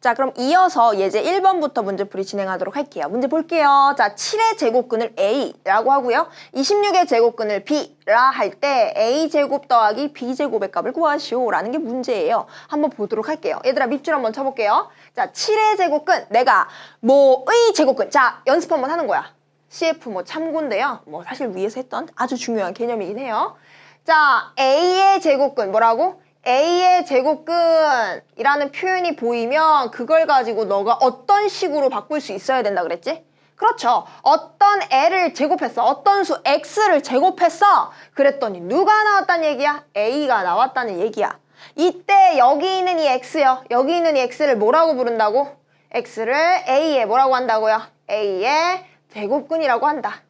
자, 그럼 이어서 예제 1번부터 문제풀이 진행하도록 할게요. 문제 볼게요. 자, 7의 제곱근을 A라고 하고요. 26의 제곱근을 B라 할 때 A제곱 더하기 B제곱의 값을 구하시오 라는 게 문제예요. 한번 보도록 할게요. 얘들아, 밑줄 한번 쳐볼게요. 자, 7의 제곱근, 내가 뭐의 제곱근. 자, 연습 한번 하는 거야. CF 뭐 참고인데요. 뭐 사실 위에서 했던 아주 중요한 개념이긴 해요. 자, A의 제곱근 뭐라고? A의 제곱근이라는 표현이 보이면 그걸 가지고 너가 어떤 식으로 바꿀 수 있어야 된다 그랬지? 그렇죠. 어떤 L을 제곱했어. 어떤 수 X를 제곱했어. 그랬더니 누가 나왔다는 얘기야? A가 나왔다는 얘기야. 이때 여기 있는 이 X요. 여기 있는 이 X를 뭐라고 부른다고? X를 A의 뭐라고 한다고요? A의 제곱근이라고 한다.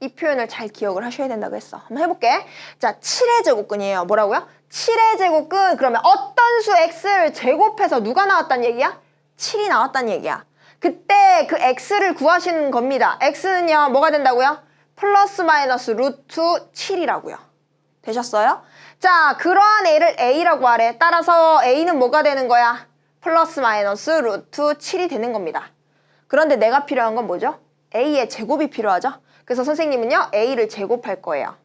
이 표현을 잘 기억을 하셔야 된다고 했어. 한번 해볼게. 자, 7의 제곱근이에요. 뭐라고요? 7의 제곱근 그러면 어떤 수 x를 제곱해서 누가 나왔단 얘기야? 7이 나왔단 얘기야. 그때 그 x를 구하시는 겁니다. x는요 뭐가 된다고요? 플러스 마이너스 루트 7이라고요. 되셨어요? 자, 그러한 a를 a라고 하래. 따라서 a는 뭐가 되는 거야? 플러스 마이너스 루트 7이 되는 겁니다. 그런데 내가 필요한 건 뭐죠? a의 제곱이 필요하죠? 그래서 선생님은요, a를 제곱할 거예요.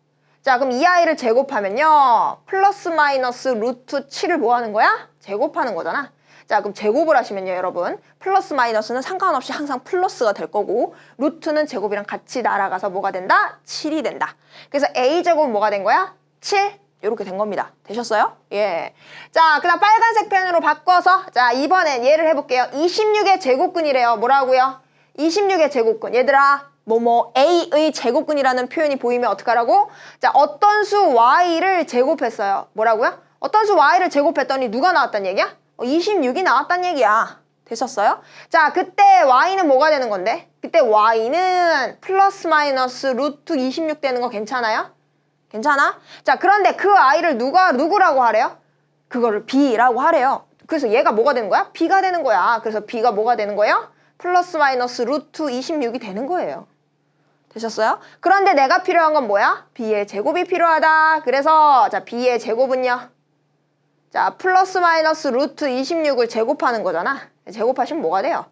자, 그럼 이 아이를 제곱하면요, 플러스 마이너스 루트 7을 뭐 하는 거야? 제곱하는 거잖아. 자, 그럼 제곱을 하시면요, 여러분. 플러스 마이너스는 상관없이 항상 플러스가 될 거고, 루트는 제곱이랑 같이 날아가서 뭐가 된다? 7이 된다. 그래서 a제곱은 뭐가 된 거야? 7. 이렇게 된 겁니다. 되셨어요? 예. 자, 그 다음 빨간색 펜으로 바꿔서, 자, 이번엔 얘를 해볼게요. 26의 제곱근이래요. 뭐라고요? 26의 제곱근. 얘들아, 뭐뭐 A의 제곱근이라는 표현이 보이면 어떡하라고? 자, 어떤 수 Y를 제곱했어요. 뭐라고요? 어떤 수 Y를 제곱했더니 누가 나왔단 얘기야? 어, 26이 나왔단 얘기야. 되셨어요? 자, 그때 Y는 뭐가 되는 건데? 그때 Y는 플러스 마이너스 루트 26 되는 거 괜찮아요? 괜찮아? 자, 그런데 그 I를 누가, 누구라고 하래요? 그거를 B라고 하래요. 그래서 얘가 뭐가 되는 거야? B가 되는 거야. 그래서 B가 뭐가 되는 거예요? 플러스 마이너스 루트 26이 되는 거예요. 되셨어요? 그런데 내가 필요한 건 뭐야? b의 제곱이 필요하다. 그래서 자 b의 제곱은요. 자 플러스 마이너스 루트 26을 제곱하는 거잖아. 제곱하시면 뭐가 돼요?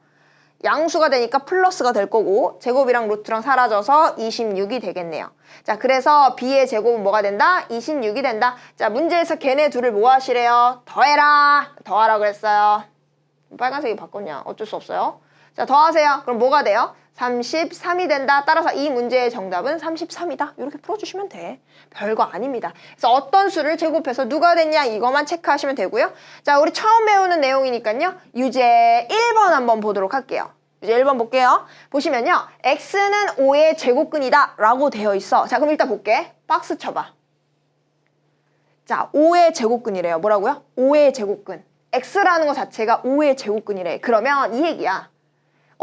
양수가 되니까 플러스가 될 거고 제곱이랑 루트랑 사라져서 26이 되겠네요. 자 그래서 b의 제곱은 뭐가 된다? 26이 된다. 자 문제에서 걔네 둘을 뭐 하시래요? 더해라. 더하라 그랬어요. 빨간색이 바꿨냐? 어쩔 수 없어요. 자 더하세요. 그럼 뭐가 돼요? 33이 된다. 따라서 이 문제의 정답은 33이다. 이렇게 풀어주시면 돼. 별거 아닙니다. 그래서 어떤 수를 제곱해서 누가 됐냐 이것만 체크하시면 되고요. 자, 우리 처음 배우는 내용이니까요. 유제 1번 한번 보도록 할게요. 유제 1번 볼게요. 보시면요. x는 5의 제곱근이다 라고 되어 있어. 자, 그럼 일단 볼게. 박스 쳐봐. 자, 5의 제곱근이래요. 뭐라고요? 5의 제곱근. x라는 것 자체가 5의 제곱근이래. 그러면 이 얘기야.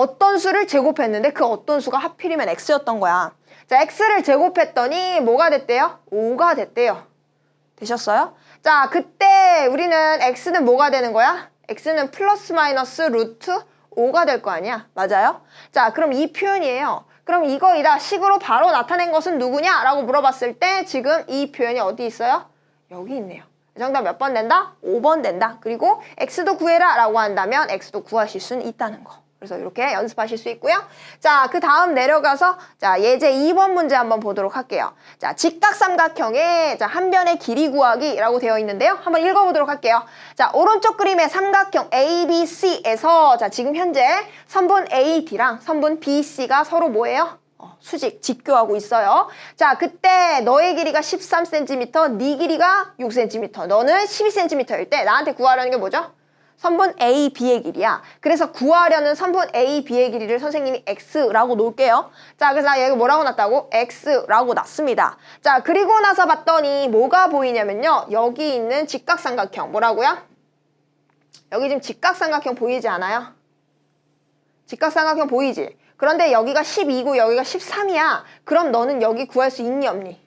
어떤 수를 제곱했는데 그 어떤 수가 하필이면 x였던 거야. 자, x를 제곱했더니 뭐가 됐대요? 5가 됐대요. 되셨어요? 자, 그때 우리는 x는 뭐가 되는 거야? x는 플러스 마이너스 루트 5가 될 거 아니야? 맞아요? 자, 그럼 이 표현이에요. 그럼 이거이다. 식으로 바로 나타낸 것은 누구냐? 라고 물어봤을 때 지금 이 표현이 어디 있어요? 여기 있네요. 정답 몇 번 된다? 5번 된다. 그리고 x도 구해라 라고 한다면 x도 구하실 수는 있다는 거. 그래서 이렇게 연습하실 수 있고요. 자, 그 다음 내려가서 자, 예제 2번 문제 한번 보도록 할게요. 자, 직각삼각형의 자, 한 변의 길이 구하기라고 되어 있는데요. 한번 읽어 보도록 할게요. 자, 오른쪽 그림의 삼각형 ABC에서 자, 지금 현재 선분 AD랑 선분 BC가 서로 뭐예요? 어, 수직, 직교하고 있어요. 자, 그때 너의 길이가 13cm, 네 길이가 6cm, 너는 12cm일 때 나한테 구하라는 게 뭐죠? 선분 A, B의 길이야. 그래서 구하려는 선분 A, B의 길이를 선생님이 X라고 놓을게요. 자, 그래서 나 여기 뭐라고 놨다고? X라고 놨습니다. 자, 그리고 나서 봤더니 뭐가 보이냐면요. 여기 있는 직각삼각형. 뭐라고요? 여기 지금 직각삼각형 보이지 않아요? 직각삼각형 보이지? 그런데 여기가 12고 여기가 13이야. 그럼 너는 여기 구할 수 있니 없니?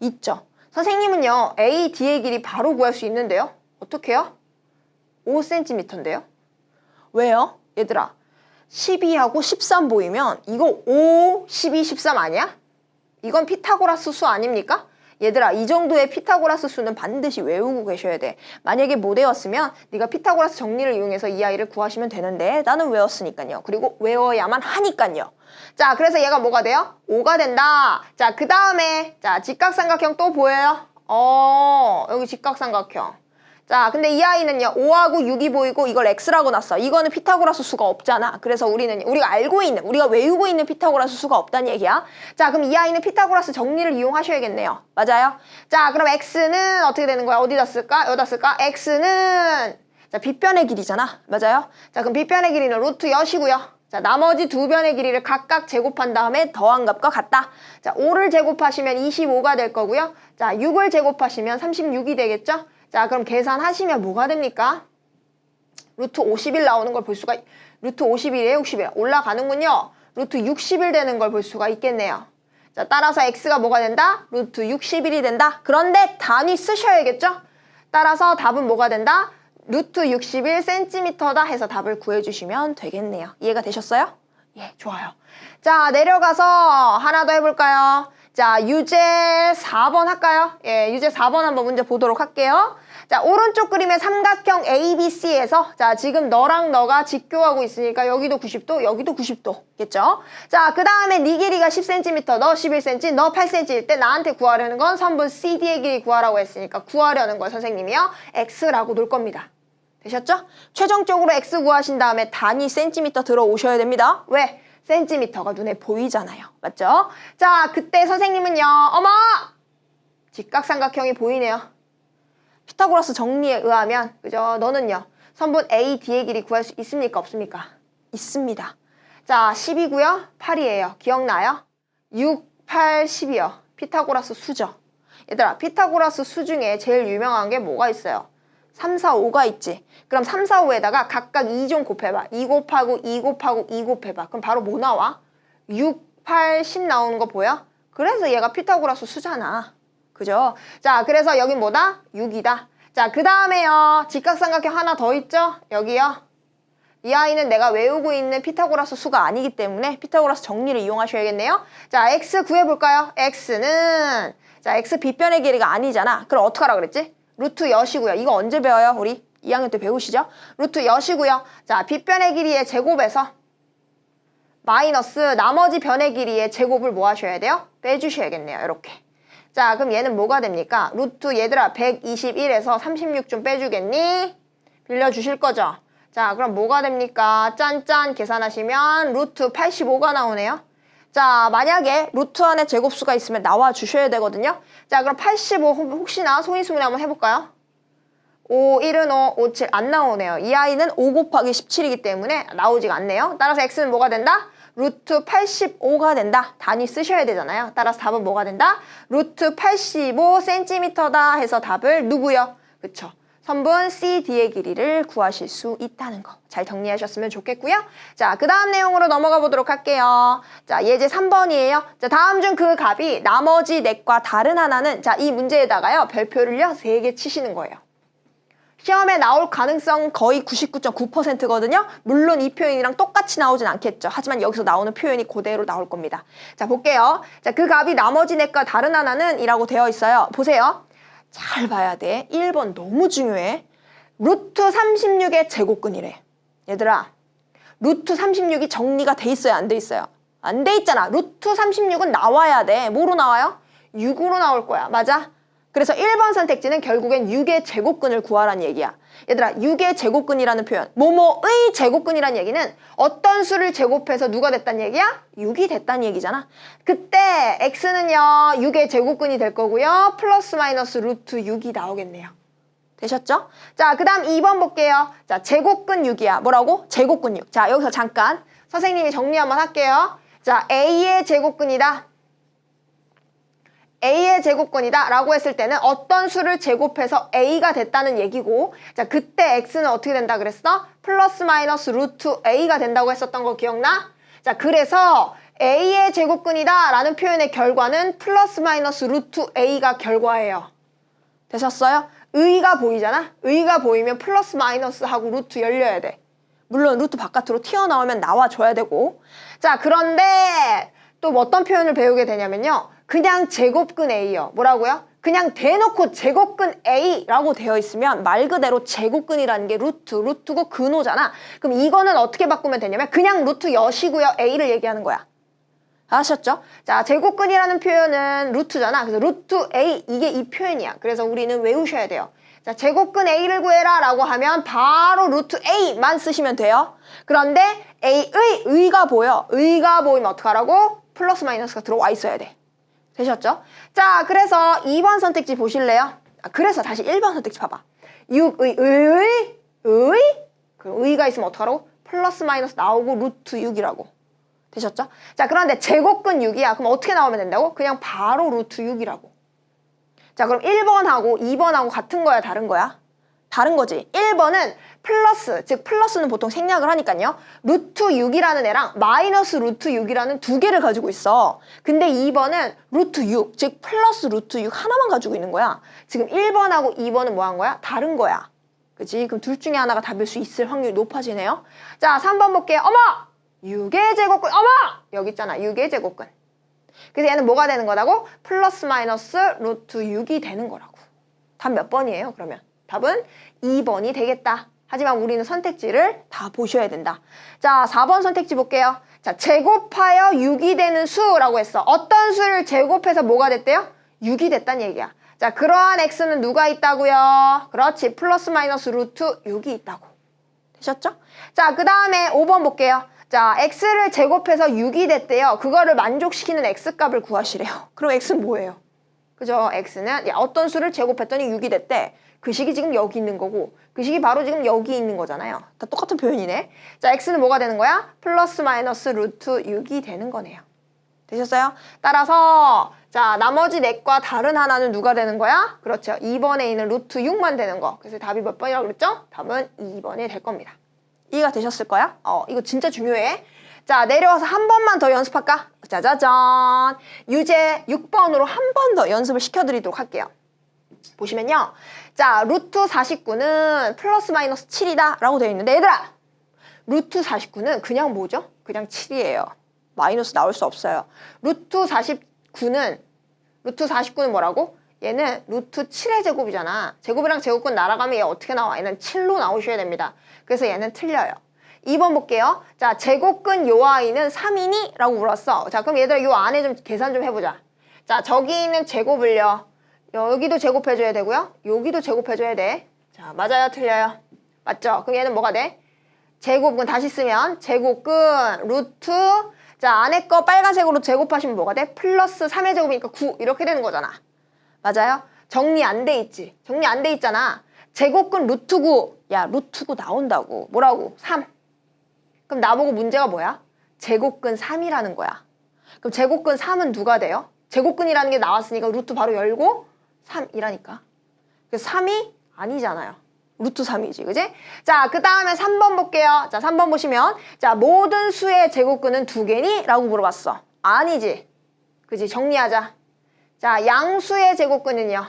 있죠. 선생님은요. A, D의 길이 바로 구할 수 있는데요. 어떻게 해요? 5cm인데요. 왜요? 얘들아 12하고 13 보이면 이거 5, 12, 13 아니야? 이건 피타고라스 수 아닙니까? 얘들아 이 정도의 피타고라스 수는 반드시 외우고 계셔야 돼. 만약에 못 외웠으면 네가 피타고라스 정리를 이용해서 이 아이를 구하시면 되는데 나는 외웠으니까요. 그리고 외워야만 하니까요. 자 그래서 얘가 뭐가 돼요? 5가 된다. 자 그 다음에 자 직각삼각형 또 보여요? 어 여기 직각삼각형. 자, 근데 이 아이는요, 5하고 6이 보이고 이걸 x라고 놨어. 이거는 피타고라스 수가 없잖아. 그래서 우리는, 우리가 알고 있는, 우리가 외우고 있는 피타고라스 수가 없다는 얘기야. 자, 그럼 이 아이는 피타고라스 정리를 이용하셔야겠네요. 맞아요? 자, 그럼 x는 어떻게 되는 거야? 어디다 쓸까? 여기다 쓸까? x는, 자, 빗변의 길이잖아. 맞아요? 자, 그럼 빗변의 길이는 루트 여시고요. 자, 나머지 두 변의 길이를 각각 제곱한 다음에 더한 값과 같다. 자, 5를 제곱하시면 25가 될 거고요. 자, 6을 제곱하시면 36이 되겠죠? 자, 그럼 계산하시면 뭐가 됩니까? 루트 50일 나오는 걸 볼 수가, 있- 루트 51이에요, 60일. 올라가는군요. 루트 60일 되는 걸 볼 수가 있겠네요. 자, 따라서 x가 뭐가 된다? 루트 60일이 된다. 그런데 단위 쓰셔야겠죠? 따라서 답은 뭐가 된다? 루트 61cm다 해서 답을 구해주시면 되겠네요. 이해가 되셨어요? 예, 좋아요. 자, 내려가서 하나 더 해볼까요? 자, 유제 4번 할까요? 예, 유제 4번 한번 문제 보도록 할게요. 자, 오른쪽 그림의 삼각형 ABC에서 자, 지금 너랑 너가 직교하고 있으니까 여기도 90도, 여기도 90도겠죠? 자, 그 다음에 네 길이가 10cm, 너 11cm, 너 8cm일 때 나한테 구하려는 건 선분 CD의 길이 구하라고 했으니까 구하려는 걸 선생님이요. X라고 놓을 겁니다. 되셨죠? 최종적으로 x 구하신 다음에 단위 센티미터 들어오셔야 됩니다. 왜? 센티미터가 눈에 보이잖아요. 맞죠? 자, 그때 선생님은요. 어머! 직각삼각형이 보이네요. 피타고라스 정리에 의하면 그죠? 너는요. 선분 AD의 길이 구할 수 있습니까? 없습니까? 있습니다. 자, 10이고요. 8이에요. 기억나요? 6, 8, 10이요. 피타고라스 수죠. 얘들아, 피타고라스 수 중에 제일 유명한 게 뭐가 있어요? 3, 4, 5가 있지. 그럼 3, 4, 5에다가 각각 2좀 곱해봐. 2 곱하고 2 곱하고 2 곱해봐. 그럼 바로 뭐 나와? 6, 8, 10 나오는 거 보여? 그래서 얘가 피타고라스 수잖아. 그죠? 자, 그래서 여긴 뭐다? 6이다. 자, 그 다음에요. 직각삼각형 하나 더 있죠? 여기요. 이 아이는 내가 외우고 있는 피타고라스 수가 아니기 때문에 피타고라스 정리를 이용하셔야겠네요. 자, x 구해볼까요? x는 자, x 빗변의 길이가 아니잖아. 그럼 어떡하라 그랬지? 루트 여시고요. 이거 언제 배워요? 우리 2학년 때 배우시죠? 루트 여시고요. 자, 빗변의 길이의 제곱에서 마이너스 나머지 변의 길이의 제곱을 뭐 하셔야 돼요? 빼주셔야겠네요. 이렇게. 자, 그럼 얘는 뭐가 됩니까? 루트 얘들아 121에서 36 좀 빼주겠니? 빌려주실 거죠? 자, 그럼 뭐가 됩니까? 짠짠 계산하시면 루트 85가 나오네요. 자, 만약에 루트 안에 제곱수가 있으면 나와 주셔야 되거든요. 자, 그럼 85 혹시나 소인수문에 한번 해볼까요? 5, 1은 5, 5, 7 안 나오네요. 이 아이는 5 곱하기 17이기 때문에 나오지가 않네요. 따라서 x는 뭐가 된다? 루트 85가 된다. 단위 쓰셔야 되잖아요. 따라서 답은 뭐가 된다? 루트 85cm다 해서 답을 누구요? 그쵸. 선분 CD의 길이를 구하실 수 있다는 거. 잘 정리하셨으면 좋겠고요. 자, 그 다음 내용으로 넘어가 보도록 할게요. 자, 예제 3번이에요. 자, 다음 중 그 값이 나머지 넷과 다른 하나는 자, 이 문제에다가요. 별표를요. 3개 치시는 거예요. 시험에 나올 가능성 거의 99.9%거든요. 물론 이 표현이랑 똑같이 나오진 않겠죠. 하지만 여기서 나오는 표현이 그대로 나올 겁니다. 자, 볼게요. 자, 그 값이 나머지 넷과 다른 하나는 이라고 되어 있어요. 보세요. 잘 봐야 돼. 1번 너무 중요해. 루트 36의 제곱근이래. 얘들아, 루트 36이 정리가 돼 있어요? 안 돼 있어요? 안 돼 있잖아. 루트 36은 나와야 돼. 뭐로 나와요? 6으로 나올 거야. 맞아? 그래서 1번 선택지는 결국엔 6의 제곱근을 구하라는 얘기야. 얘들아, 6의 제곱근이라는 표현. 뭐뭐의 제곱근이라는 얘기는 어떤 수를 제곱해서 누가 됐다는 얘기야? 6이 됐다는 얘기잖아. 그때 x는요, 6의 제곱근이 될 거고요. 플러스 마이너스 루트 6이 나오겠네요. 되셨죠? 자, 그 다음 2번 볼게요. 자, 제곱근 6이야. 뭐라고? 제곱근 6. 자, 여기서 잠깐 선생님이 정리 한번 할게요. 자, a의 제곱근이다. A의 제곱근이다 라고 했을 때는 어떤 수를 제곱해서 a가 됐다는 얘기고 자 그때 x는 어떻게 된다 그랬어? 플러스 마이너스 루트 a가 된다고 했었던 거 기억나? 자 그래서 a의 제곱근이다 라는 표현의 결과는 플러스 마이너스 루트 a가 결과예요 되셨어요? 의가 보이잖아? 의가 보이면 플러스 마이너스 하고 루트 열려야 돼 물론 루트 바깥으로 튀어나오면 나와줘야 되고 자 그런데 또 어떤 표현을 배우게 되냐면요 그냥 제곱근 A요. 뭐라고요? 그냥 대놓고 제곱근 A라고 되어 있으면 말 그대로 제곱근이라는 게 루트, 루트고 근호잖아. 그럼 이거는 어떻게 바꾸면 되냐면 그냥 루트 여시고요. A를 얘기하는 거야. 아셨죠? 자, 제곱근이라는 표현은 루트잖아. 그래서 루트 A 이게 이 표현이야. 그래서 우리는 외우셔야 돼요. 자, 제곱근 A를 구해라 라고 하면 바로 루트 A만 쓰시면 돼요. 그런데 A의 의가 보여. 의가 보이면 어떡하라고? 플러스 마이너스가 들어와 있어야 돼. 되셨죠? 자, 그래서 2번 선택지 보실래요? 아, 그래서 다시 1번 선택지 봐봐. 6의 의, 의, 그 의가 있으면 어떡하라고? 플러스 마이너스 나오고 루트 6이라고. 되셨죠? 자, 그런데 제곱근 6이야. 그럼 어떻게 나오면 된다고? 그냥 바로 루트 6이라고. 자, 그럼 1번하고 2번하고 같은 거야, 다른 거야? 다른 거지. 1번은 플러스, 즉 플러스는 보통 생략을 하니까요. 루트 6이라는 애랑 마이너스 루트 6이라는 두 개를 가지고 있어. 근데 2번은 루트 6, 즉 플러스 루트 6 하나만 가지고 있는 거야. 지금 1번하고 2번은 뭐 한 거야? 다른 거야. 그치? 그럼 둘 중에 하나가 답일 수 있을 확률이 높아지네요. 자, 3번 볼게요. 어머! 6의 제곱근, 어머! 여기 있잖아. 6의 제곱근. 그래서 얘는 뭐가 되는 거라고? 플러스 마이너스 루트 6이 되는 거라고. 답 몇 번이에요, 그러면? 답은 2번이 되겠다. 하지만 우리는 선택지를 다 보셔야 된다. 자, 4번 선택지 볼게요. 자, 제곱하여 6이 되는 수라고 했어. 어떤 수를 제곱해서 뭐가 됐대요? 6이 됐단 얘기야. 자, 그러한 x는 누가 있다고요? 그렇지. 플러스 마이너스 루트 6이 있다고. 되셨죠? 자, 그 다음에 5번 볼게요. 자, x를 제곱해서 6이 됐대요. 그거를 만족시키는 x값을 구하시래요. 그럼 x는 뭐예요? 그죠? x는 야, 어떤 수를 제곱했더니 6이 됐대. 그 식이 지금 여기 있는 거고 그 식이 바로 지금 여기 있는 거잖아요. 다 똑같은 표현이네. 자, x는 뭐가 되는 거야? 플러스 마이너스 루트 6이 되는 거네요. 되셨어요? 따라서 자 나머지 넷과 다른 하나는 누가 되는 거야? 그렇죠. 2번에 있는 루트 6만 되는 거. 그래서 답이 몇 번이라고 그랬죠? 답은 2번이 될 겁니다. 이해가 되셨을 거야? 어, 이거 진짜 중요해. 자, 내려와서 한 번만 더 연습할까? 짜자잔. 유제 6번으로 한 번 더 연습을 시켜드리도록 할게요. 보시면요. 자, 루트 49는 플러스 마이너스 7이다 라고 되어 있는데 얘들아! 루트 49는 그냥 뭐죠? 그냥 7이에요. 마이너스 나올 수 없어요. 루트 49는 루트 49는 뭐라고? 얘는 루트 7의 제곱이잖아. 제곱이랑 제곱근 날아가면 얘 어떻게 나와? 얘는 7로 나오셔야 됩니다. 그래서 얘는 틀려요. 2번 볼게요. 자, 제곱근 요 아이는 3이니? 라고 물었어. 자, 그럼 얘들아 요 안에 좀 계산 좀 해보자. 자, 저기 있는 제곱을요. 여기도 제곱해줘야 되고요. 여기도 제곱해줘야 돼. 자, 맞아요? 틀려요? 맞죠? 그럼 얘는 뭐가 돼? 제곱근 다시 쓰면 제곱근 루트 자 안에 거 빨간색으로 제곱하시면 뭐가 돼? 플러스 3의 제곱이니까 9 이렇게 되는 거잖아. 맞아요? 정리 안 돼 있지? 정리 안 돼 있잖아. 제곱근 루트 9. 야 루트 9 나온다고. 뭐라고? 3. 그럼 나보고 문제가 뭐야? 제곱근 3이라는 거야. 그럼 제곱근 3은 누가 돼요? 제곱근이라는 게 나왔으니까 루트 바로 열고 3이라니까. 그래서 3이 아니잖아요. 루트 3이지, 그지? 자, 그 다음에 3번 볼게요. 자, 3번 보시면, 자, 모든 수의 제곱근은 두 개니? 라고 물어봤어. 아니지. 그지? 정리하자. 자, 양수의 제곱근은요?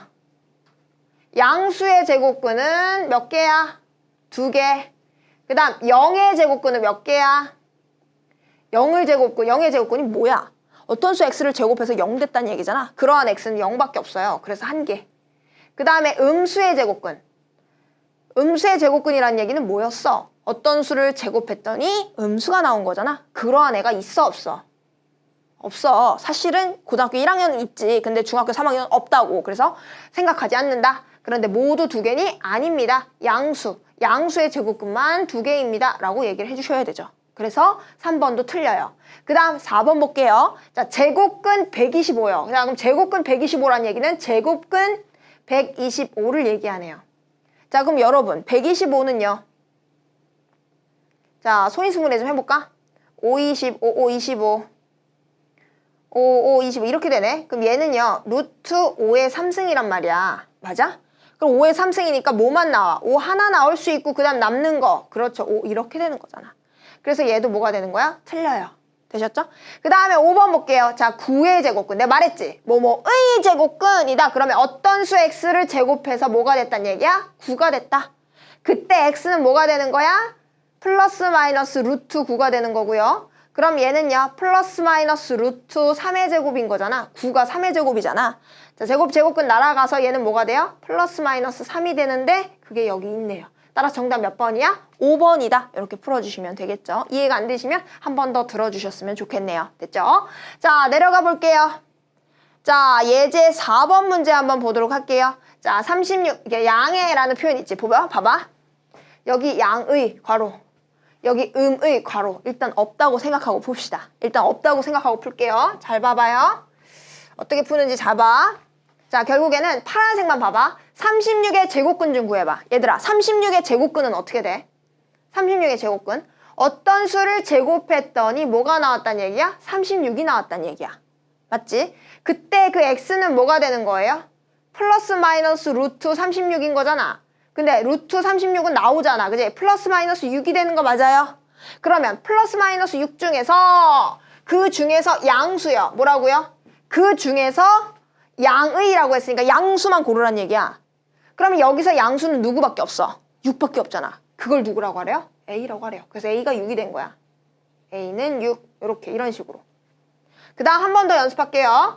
양수의 제곱근은 몇 개야? 두 개. 그 다음, 0의 제곱근은 몇 개야? 0을 제곱근, 0의 제곱근이 뭐야? 어떤 수 x를 제곱해서 0 됐다는 얘기잖아. 그러한 x는 0밖에 없어요. 그래서 한 개. 그 다음에 음수의 제곱근. 음수의 제곱근이라는 얘기는 뭐였어? 어떤 수를 제곱했더니 음수가 나온 거잖아. 그러한 애가 있어 없어? 없어. 사실은 고등학교 1학년은 있지. 근데 중학교 3학년은 없다고. 그래서 생각하지 않는다. 그런데 모두 두 개니? 아닙니다. 양수. 양수의 제곱근만 두 개입니다. 라고 얘기를 해주셔야 되죠. 그래서 3번도 틀려요. 그 다음 4번 볼게요. 자, 제곱근 125요. 자, 그럼 제곱근 125라는 얘기는 제곱근 125를 얘기하네요. 자, 그럼 여러분, 125는요. 자, 소인수분해 좀 해볼까? 5, 25, 5, 25. 5, 5, 25 이렇게 되네. 그럼 얘는요. 루트 5의 3승이란 말이야. 맞아? 그럼 5의 3승이니까 뭐만 나와? 5 하나 나올 수 있고 그 다음 남는 거. 그렇죠. 5 이렇게 되는 거잖아. 그래서 얘도 뭐가 되는 거야? 틀려요. 되셨죠? 그 다음에 5번 볼게요. 자, 9의 제곱근. 내가 말했지? 뭐뭐의 제곱근이다. 그러면 어떤 수 x를 제곱해서 뭐가 됐단 얘기야? 9가 됐다. 그때 x는 뭐가 되는 거야? 플러스 마이너스 루트 9가 되는 거고요. 그럼 얘는요 플러스 마이너스 루트 3의 제곱인 거잖아 9가 3의 제곱이잖아 자 제곱 제곱근 날아가서 얘는 뭐가 돼요? 플러스 마이너스 3이 되는데 그게 여기 있네요 따라서 정답 몇 번이야? 5번이다 이렇게 풀어주시면 되겠죠 이해가 안 되시면 한 번 더 들어주셨으면 좋겠네요 됐죠? 자 내려가 볼게요 자 예제 4번 문제 한번 보도록 할게요 자 36, 이게 양해라는 표현 있지 봐봐 봐봐 여기 양의 괄호 여기 음의 괄호 일단 없다고 생각하고 봅시다. 일단 없다고 생각하고 풀게요. 잘 봐봐요. 어떻게 푸는지 잘 봐. 자 결국에는 파란색만 봐봐. 36의 제곱근 좀 구해봐. 얘들아 36의 제곱근은 어떻게 돼? 36의 제곱근 어떤 수를 제곱했더니 뭐가 나왔단 얘기야? 36이 나왔단 얘기야. 맞지? 그때 그 x는 뭐가 되는 거예요? 플러스 마이너스 루트 36인 거잖아. 근데 루트 36은 나오잖아. 그지? 플러스 마이너스 6이 되는 거 맞아요? 그러면 플러스 마이너스 6 중에서 그 중에서 양수요. 뭐라고요? 그 중에서 양의라고 했으니까 양수만 고르란 얘기야. 그러면 여기서 양수는 누구밖에 없어? 6밖에 없잖아. 그걸 누구라고 하래요? A라고 하래요. 그래서 A가 6이 된 거야. A는 6. 이렇게 이런 식으로. 그 다음 한 번 더 연습할게요.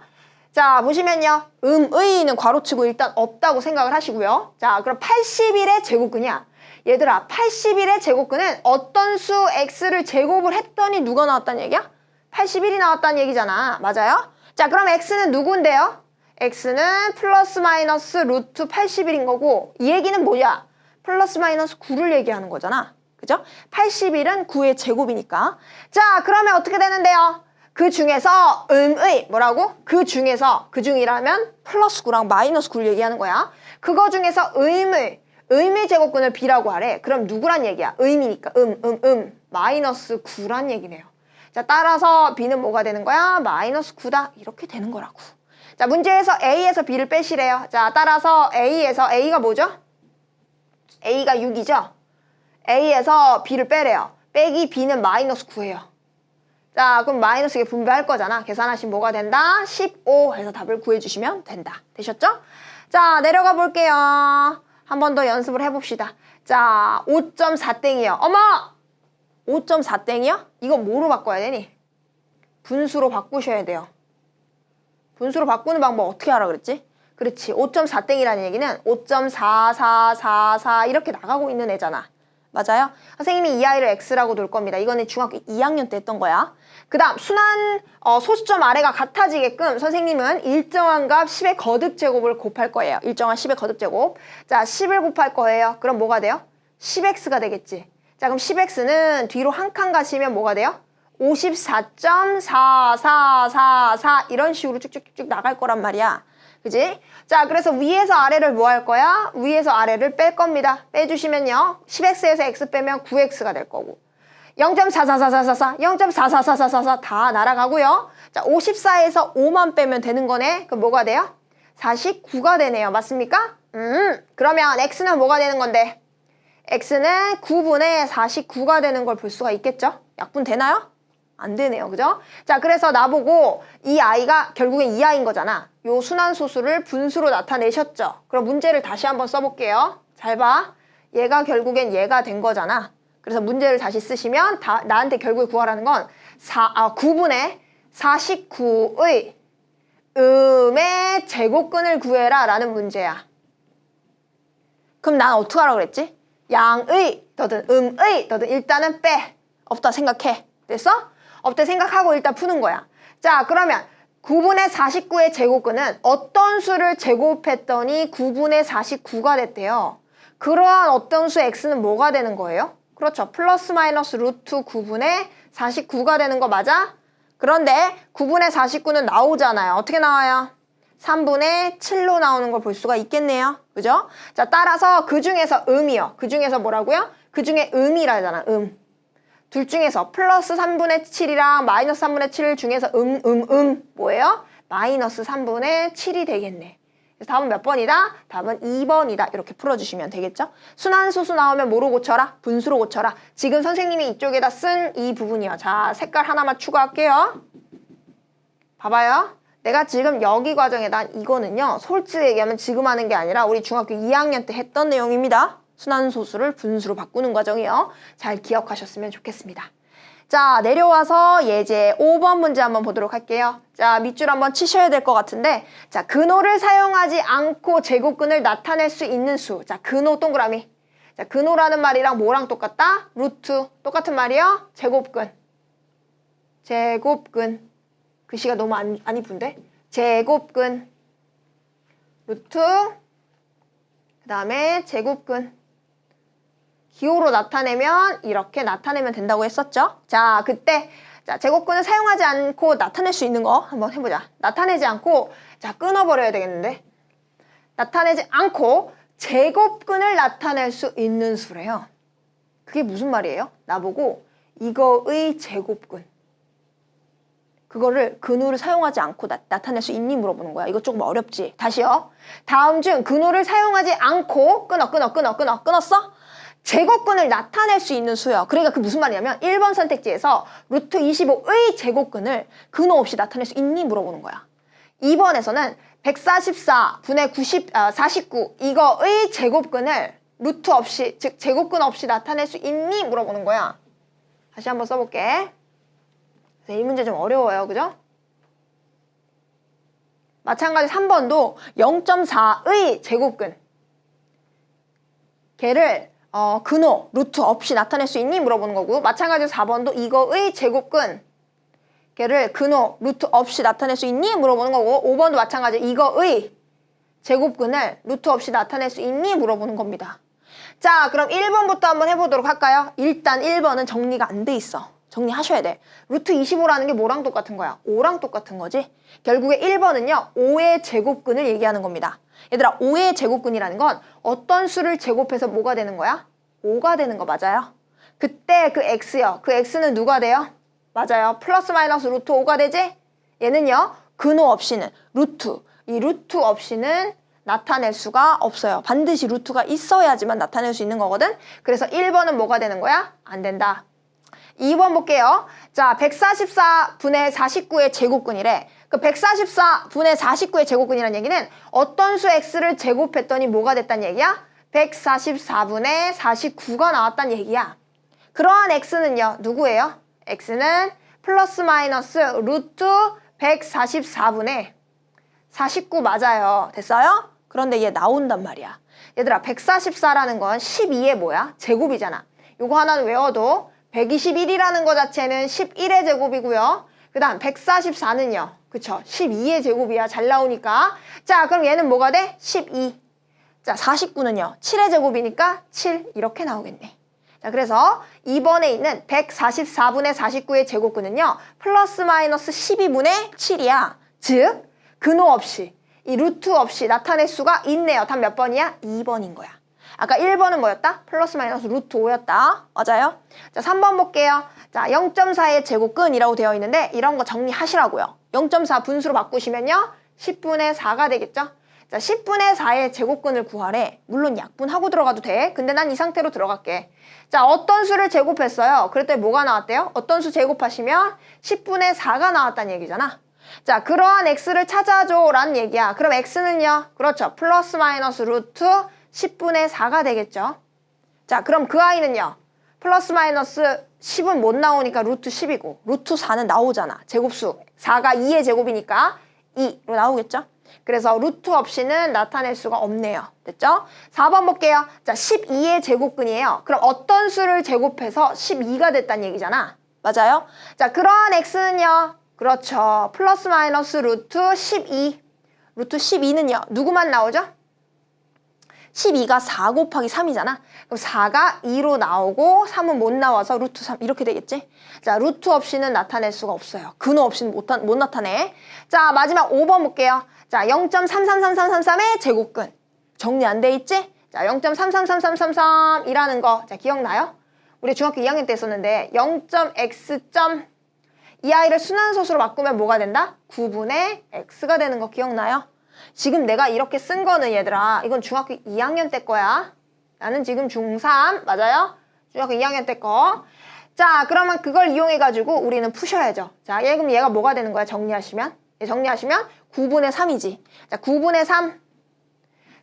자 보시면요 음 의는 괄호치고 일단 없다고 생각을 하시고요 자 그럼 81의 제곱근이야 얘들아 81의 제곱근은 어떤 수 x를 제곱을 했더니 누가 나왔다는 얘기야? 81이 나왔다는 얘기잖아 맞아요? 자 그럼 x는 누군데요? X는 플러스 마이너스 루트 81인 거고 이 얘기는 뭐야? 플러스 마이너스 9를 얘기하는 거잖아 그죠? 81은 9의 제곱이니까 자 그러면 어떻게 되는데요? 그 중에서 음의 뭐라고? 그 중에서 그 중이라면 플러스 9랑 마이너스 9를 얘기하는 거야. 그거 중에서 의의 의미 제곱근을 B라고 하래. 그럼 누구란 얘기야? 의미니까 음, 음, 음. 마이너스 9란 얘기네요. 자, 따라서 B는 뭐가 되는 거야? 마이너스 9다. 이렇게 되는 거라고. 자, 문제에서 A에서 B를 빼시래요. 자, 따라서 A에서 A가 뭐죠? A가 6이죠? A에서 B를 빼래요. 빼기 B는 마이너스 9예요. 자, 그럼 마이너스에 분배할 거잖아. 계산하시면 뭐가 된다? 15 해서 답을 구해주시면 된다. 되셨죠? 자, 내려가 볼게요. 한 번 더 연습을 해봅시다. 자, 5.4땡이요. 어머! 5.4땡이요? 이거 뭐로 바꿔야 되니? 분수로 바꾸셔야 돼요. 분수로 바꾸는 방법 어떻게 하라 그랬지? 그렇지. 5.4땡이라는 얘기는 5.4444 이렇게 나가고 있는 애잖아. 맞아요? 선생님이 이 아이를 x라고 놓을 겁니다. 이거는 중학교 2학년 때 했던 거야. 그 다음 순환 어, 소수점 아래가 같아지게끔 선생님은 일정한 값 10의 거듭 제곱을 곱할 거예요. 일정한 10의 거듭 제곱. 자, 10을 곱할 거예요. 그럼 뭐가 돼요? 10x가 되겠지. 자, 그럼 10x는 뒤로 한 칸 가시면 뭐가 돼요? 54.4444 이런 식으로 쭉쭉쭉 나갈 거란 말이야. 그지? 자, 그래서 위에서 아래를 뭐 할 거야? 위에서 아래를 뺄 겁니다. 빼주시면요. 10x에서 x 빼면 9x가 될 거고. 0.44444, 0.44444 다 날아가고요. 자, 54에서 5만 빼면 되는 거네. 그럼 뭐가 돼요? 49가 되네요. 맞습니까? 음, 그러면 x는 뭐가 되는 건데? x는 9분의 49가 되는 걸 볼 수가 있겠죠? 약분 되나요? 안 되네요. 그죠? 자, 그래서 나보고 이 아이가 결국엔 이 아이인 거잖아. 요 순환소수를 분수로 나타내셨죠? 그럼 문제를 다시 한번 써볼게요. 잘 봐. 얘가 결국엔 얘가 된 거잖아. 그래서 문제를 다시 쓰시면 다, 나한테 결국에 구하라는 건 4, 아, 9분의 49의 음의 제곱근을 구해라 라는 문제야. 그럼 난 어떻게 하라고 그랬지? 양의 더든 음의 더든 일단은 빼. 없다 생각해. 됐어? 없다 생각하고 일단 푸는 거야. 자 그러면 9분의 49의 제곱근은 어떤 수를 제곱했더니 9분의 49가 됐대요. 그러한 어떤 수 x는 뭐가 되는 거예요? 그렇죠. 플러스 마이너스 루트 9분의 49가 되는 거 맞아? 그런데 9분의 49는 나오잖아요. 어떻게 나와요? 3분의 7로 나오는 걸 볼 수가 있겠네요. 그죠? 자, 따라서 그 중에서 음이요. 그 중에서 뭐라고요? 그 중에 음이라 하잖아. 음. 둘 중에서 플러스 3분의 7이랑 마이너스 3분의 7 중에서 음, 음, 음. 뭐예요? 마이너스 3분의 7이 되겠네. 그래서 답은 몇 번이다? 답은 2번이다. 이렇게 풀어주시면 되겠죠? 순환소수 나오면 뭐로 고쳐라? 분수로 고쳐라. 지금 선생님이 이쪽에다 쓴 이 부분이요. 자, 색깔 하나만 추가할게요. 봐봐요. 내가 지금 여기 과정에다 이거는요. 솔직히 얘기하면 지금 하는 게 아니라 우리 중학교 2학년 때 했던 내용입니다. 순환소수를 분수로 바꾸는 과정이요. 잘 기억하셨으면 좋겠습니다. 자, 내려와서 예제 5번 문제 한번 보도록 할게요. 자, 밑줄 한번 치셔야 될 것 같은데, 자, 근호를 사용하지 않고 제곱근을 나타낼 수 있는 수. 자, 근호 동그라미. 자, 근호라는 말이랑 뭐랑 똑같다? 루트. 똑같은 말이요? 제곱근. 제곱근. 글씨가 너무 안, 안 이쁜데? 제곱근. 루트. 그 다음에 제곱근. 기호로 나타내면 이렇게 나타내면 된다고 했었죠. 자, 그때 자, 제곱근을 사용하지 않고 나타낼 수 있는 거 한번 해보자. 나타내지 않고 자, 끊어버려야 되겠는데. 나타내지 않고 제곱근을 나타낼 수 있는 수래요. 그게 무슨 말이에요? 나보고 이거의 제곱근. 그거를 근호를 사용하지 않고 나, 나타낼 수 있니 물어보는 거야. 이거 조금 어렵지? 다시요. 다음 중 근호를 사용하지 않고 끊어 끊어 끊어 끊어 끊었어? 제곱근을 나타낼 수 있는 수요. 그러니까 그 무슨 말이냐면 1번 선택지에서 루트 25의 제곱근을 근호 없이 나타낼 수 있니 물어보는 거야. 2번에서는 144분의 90, 아, 49 이거의 제곱근을 루트 없이 즉 제곱근 없이 나타낼 수 있니 물어보는 거야. 다시 한번 써볼게. 네, 이 문제 좀 어려워요. 그죠? 마찬가지 3번도 0.4의 제곱근 걔를 어, 근호, 루트 없이 나타낼 수 있니? 물어보는 거고 마찬가지로 4번도 이거의 제곱근 걔를 근호, 루트 없이 나타낼 수 있니? 물어보는 거고 5번도 마찬가지로 이거의 제곱근을 루트 없이 나타낼 수 있니? 물어보는 겁니다. 자, 그럼 1번부터 한번 해보도록 할까요? 일단 1번은 정리가 안 돼 있어. 정리하셔야 돼. 루트 25라는 게 뭐랑 똑같은 거야? 5랑 똑같은 거지? 결국에 1번은요, 5의 제곱근을 얘기하는 겁니다. 얘들아, 5의 제곱근이라는 건 어떤 수를 제곱해서 뭐가 되는 거야? 5가 되는 거 맞아요? 그때 그 x요. 그 x는 누가 돼요? 맞아요. 플러스 마이너스 루트 5가 되지? 얘는요, 근호 없이는 루트, 이 루트 없이는 나타낼 수가 없어요. 반드시 루트가 있어야지만 나타낼 수 있는 거거든? 그래서 1번은 뭐가 되는 거야? 안 된다. 2번 볼게요. 자, 144분의 49의 제곱근이래. 그 144분의 49의 제곱근이라는 얘기는 어떤 수 x를 제곱했더니 뭐가 됐단 얘기야? 144분의 49가 나왔단 얘기야. 그러한 x는요, 누구예요? x는 플러스 마이너스 루트 144분의 49 맞아요. 됐어요? 그런데 얘 나온단 말이야. 얘들아, 144라는 건 12의 뭐야? 제곱이잖아. 요거 하나는 외워도 121이라는 거 자체는 11의 제곱이고요. 그 다음 144는요. 그쵸? 12의 제곱이야. 잘 나오니까. 자, 그럼 얘는 뭐가 돼? 12. 자, 49는요. 7의 제곱이니까 7 이렇게 나오겠네. 자, 그래서 2번에 있는 144분의 49의 제곱근은요. 플러스 마이너스 12분의 7이야. 즉, 근호 없이, 이 루트 없이 나타낼 수가 있네요. 답몇 번이야? 2번인 거야. 아까 1번은 뭐였다? 플러스 마이너스 루트 5였다. 맞아요? 자, 3번 볼게요. 자, 0.4의 제곱근이라고 되어 있는데 이런 거 정리하시라고요. 0.4 분수로 바꾸시면요. 10분의 4가 되겠죠? 자, 10분의 4의 제곱근을 구하래. 물론 약분하고 들어가도 돼. 근데 난 이 상태로 들어갈게. 자, 어떤 수를 제곱했어요? 그랬더니 뭐가 나왔대요? 어떤 수 제곱하시면 10분의 4가 나왔다는 얘기잖아. 자, 그러한 x를 찾아줘 라는 얘기야. 그럼 x는요? 그렇죠. 플러스 마이너스 루트 10분의 4가 되겠죠. 자, 그럼 그 아이는요? 플러스 마이너스 10은 못 나오니까 루트 10이고 루트 4는 나오잖아. 제곱수. 4가 2의 제곱이니까 2로 나오겠죠? 그래서 루트 없이는 나타낼 수가 없네요. 됐죠? 4번 볼게요. 자, 12의 제곱근이에요. 그럼 어떤 수를 제곱해서 12가 됐다는 얘기잖아. 맞아요? 자, 그러한 x는요. 그렇죠. 플러스 마이너스 루트 12. 루트 12는요. 누구만 나오죠? 12가 4 곱하기 3이잖아. 그럼 4가 2로 나오고 3은 못 나와서 루트 3 이렇게 되겠지? 자, 루트 없이는 나타낼 수가 없어요. 근호 없이는 못, 못 나타내. 자, 마지막 5번 볼게요. 자, 0.333333의 제곱근. 정리 안 돼 있지? 자, 0.333333이라는 거. 자, 기억나요? 우리 중학교 2학년 때 했었는데 0.x. 이 아이를 순환소수로 바꾸면 뭐가 된다? 9분의 x가 되는 거 기억나요? 지금 내가 이렇게 쓴 거는 얘들아 이건 중학교 2학년 때 거야 나는 지금 중3 맞아요? 중학교 2학년 때 거. 자 그러면 그걸 이용해 가지고 우리는 푸셔야죠 자 얘, 그럼 얘가 뭐가 되는 거야 정리하시면 얘 정리하시면 9분의 3이지 자 9분의 3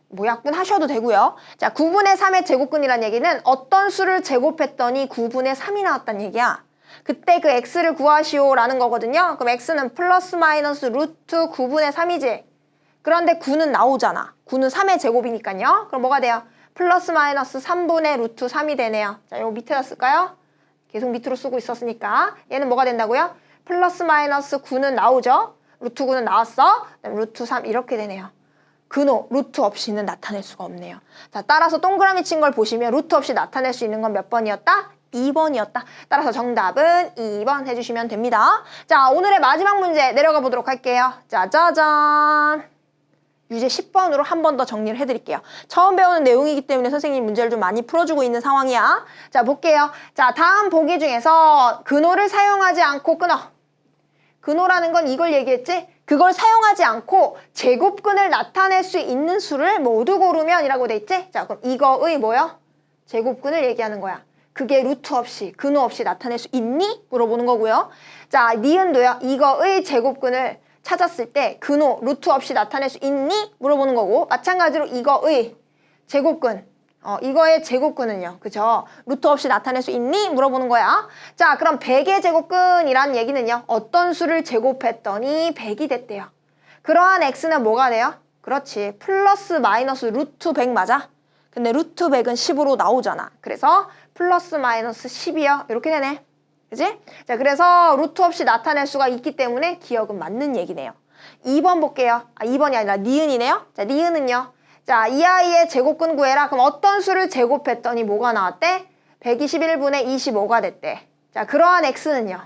모약분 하셔도 되고요 자 9분의 3의 제곱근이란 얘기는 어떤 수를 제곱했더니 9분의 3이 나왔단 얘기야 그때 그 x를 구하시오 라는 거거든요. 그럼 x는 플러스 마이너스 루트 9분의 3이지. 그런데 9는 나오잖아. 9는 3의 제곱이니까요. 그럼 뭐가 돼요? 플러스 마이너스 3분의 루트 3이 되네요. 자, 이거 밑에다 쓸까요? 계속 밑으로 쓰고 있었으니까. 얘는 뭐가 된다고요? 플러스 마이너스 9는 나오죠? 루트 9는 나왔어? 루트 3 이렇게 되네요. 근호, 루트 없이는 나타낼 수가 없네요. 자, 따라서 동그라미 친 걸 보시면 루트 없이 나타낼 수 있는 건 몇 번이었다? 2번이었다. 따라서 정답은 2번 해주시면 됩니다. 자, 오늘의 마지막 문제 내려가 보도록 할게요. 짜자잔. 유제 10번으로 한 번 더 정리를 해드릴게요. 처음 배우는 내용이기 때문에 선생님 문제를 좀 많이 풀어주고 있는 상황이야. 자, 볼게요. 자, 다음 보기 중에서 근호를 사용하지 않고 끊어. 근호라는 건 이걸 얘기했지? 그걸 사용하지 않고 제곱근을 나타낼 수 있는 수를 모두 고르면 이라고 돼 있지? 자, 그럼 이거의 뭐요? 제곱근을 얘기하는 거야. 그게 루트 없이, 근호 없이 나타낼 수 있니? 물어보는 거고요. 자, 니은도요. 이거의 제곱근을 찾았을 때 근호, 루트 없이 나타낼 수 있니? 물어보는 거고 마찬가지로 이거의 제곱근 어, 이거의 제곱근은요. 그죠? 루트 없이 나타낼 수 있니? 물어보는 거야. 자, 그럼 100의 제곱근이란 얘기는요. 어떤 수를 제곱했더니 100이 됐대요. 그러한 x는 뭐가 돼요? 그렇지. 플러스 마이너스 루트 100 맞아? 근데 루트 100은 10으로 나오잖아. 그래서 플러스 마이너스 10이요. 이렇게 되네. 그지? 자, 그래서 루트 없이 나타낼 수가 있기 때문에 기억은 맞는 얘기네요. 2번 볼게요. 아, 2번이 아니라 니은이네요. 자, 니은은요. 자, 이 아이의 제곱근 구해라. 그럼 어떤 수를 제곱했더니 뭐가 나왔대? 121분의 25가 됐대. 자, 그러한 x는요.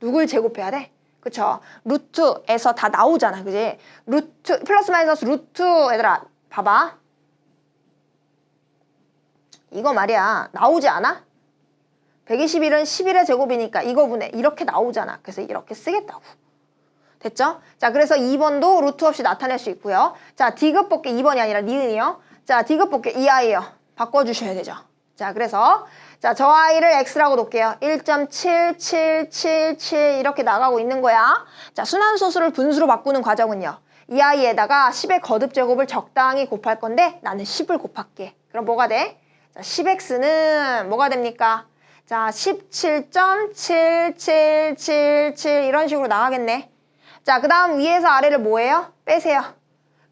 누굴 제곱해야 돼? 그쵸? 루트에서 다 나오잖아. 그지? 루트, 플러스 마이너스 루트, 얘들아, 봐봐. 이거 말이야. 나오지 않아? 121은 11의 제곱이니까 이거분에 이렇게 나오잖아. 그래서 이렇게 쓰겠다고. 됐죠? 자, 그래서 2번도 루트 없이 나타낼 수 있고요. 자, 디귿 볼게 2번이 아니라 니은이요. 자, 디귿 볼게 이 아이요. 바꿔주셔야 되죠. 자, 그래서 자, 저 아이를 x라고 놓을게요. 1.7777 이렇게 나가고 있는 거야. 자, 순환소수를 분수로 바꾸는 과정은요. 이 아이에다가 10의 거듭 제곱을 적당히 곱할 건데 나는 10을 곱할게. 그럼 뭐가 돼? 자, 10x는 뭐가 됩니까? 자, 17.7777 이런 식으로 나가겠네. 자, 그 다음 위에서 아래를 뭐예요? 빼세요.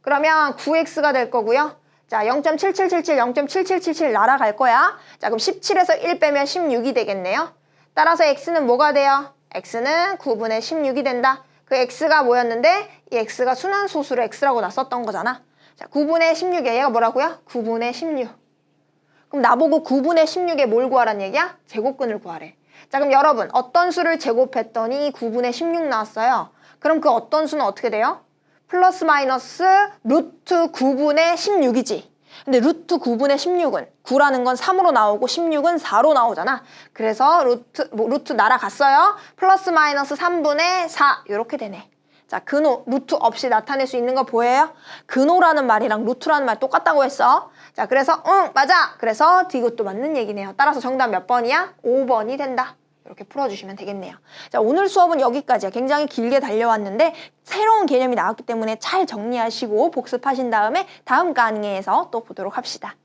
그러면 9x가 될 거고요. 자, 0.7777, 0.7777 날아갈 거야. 자, 그럼 17에서 1 빼면 16이 되겠네요. 따라서 x는 뭐가 돼요? x는 9분의 16이 된다. 그 x가 뭐였는데 이 x가 순환소수로 x라고 놨었던 거잖아. 자, 9분의 16에 얘가 뭐라고요? 9분의 16. 그럼 나보고 9분의 16에 뭘 구하란 얘기야? 제곱근을 구하래. 자, 그럼 여러분 어떤 수를 제곱했더니 9분의 16 나왔어요? 그럼 그 어떤 수는 어떻게 돼요? 플러스 마이너스 루트 9분의 16이지. 근데 루트 9분의 16은 9라는 건 3으로 나오고 16은 4로 나오잖아. 그래서 루트 뭐 루트 날아갔어요. 플러스 마이너스 3분의 4 이렇게 되네. 자, 근호 루트 없이 나타낼 수 있는 거 보여요? 근호라는 말이랑 루트라는 말 똑같다고 했어. 자, 그래서 응, 맞아. 그래서 디귿도 맞는 얘기네요. 따라서 정답 몇 번이야? 5번이 된다. 이렇게 풀어주시면 되겠네요. 자, 오늘 수업은 여기까지야. 굉장히 길게 달려왔는데 새로운 개념이 나왔기 때문에 잘 정리하시고 복습하신 다음에 다음 강의에서 또 보도록 합시다.